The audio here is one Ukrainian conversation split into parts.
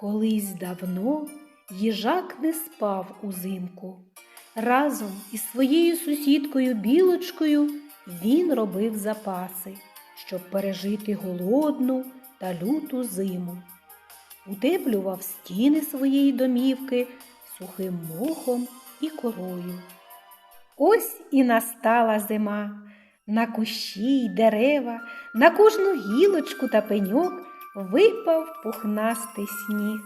Колись давно їжак не спав узимку. Разом із своєю сусідкою білочкою він робив запаси, щоб пережити голодну та люту зиму. Утеплював стіни своєї домівки сухим мохом і корою. Ось і настала зима. На кущі й дерева, на кожну гілочку та пеньок випав пухнастий сніг.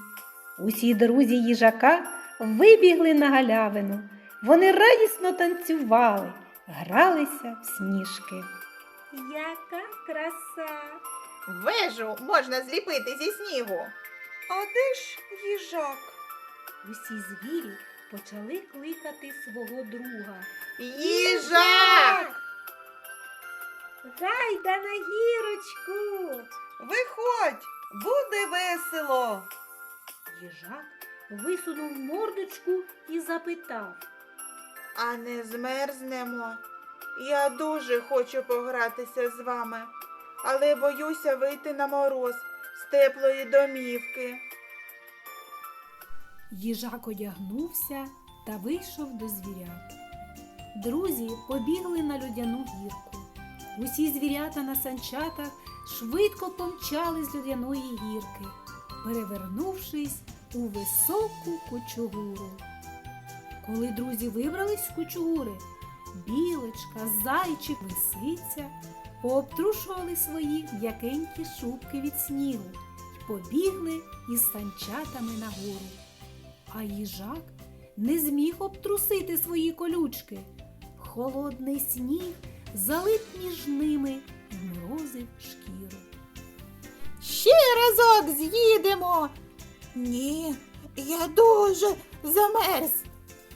Усі друзі їжака вибігли на галявину. Вони радісно танцювали, гралися в сніжки. Яка краса! Вежу можна зліпити зі снігу. А де ж їжак? Усі звірі почали кликати свого друга. Їжак! Гайда на гірочку! Виходь, буде весело. Їжак висунув мордочку і запитав. А не змерзнемо. Я дуже хочу погратися з вами, але боюся вийти на мороз з теплої домівки. Їжак одягнувся та вийшов до звірят. Друзі побігли на льодяну гірку. Усі звірята на санчатах швидко помчали з льодяної гірки, перевернувшись у високу кучугуру. Коли друзі вибрались з кучугури, білочка, зайчик, лисиця пообтрушували свої м'якенькі шубки від снігу й побігли із санчатами нагору. А їжак не зміг обтрусити свої колючки. Холодний сніг залип між ними й морозив шкіру. Ще разок з'їдемо. Ні, я дуже замерз.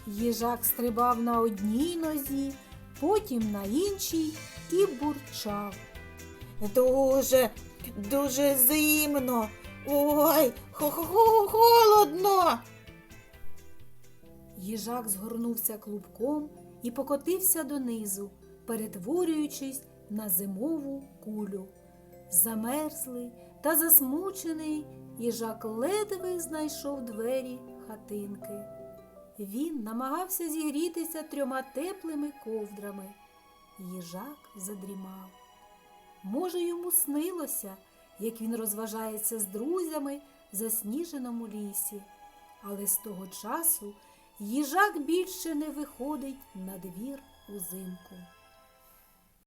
Їжак стрибав на одній нозі, потім на іншій і бурчав. Дуже, дуже зимно. Ой, холодно. Їжак згорнувся клубком і покотився донизу, перетворюючись на зимову кулю. Замерзлий та засмучений, їжак ледве знайшов двері хатинки. Він намагався зігрітися трьома теплими ковдрами. Їжак задрімав. Може, йому снилося, як він розважається з друзями в засніженому лісі, але з того часу їжак більше не виходить на двір узимку.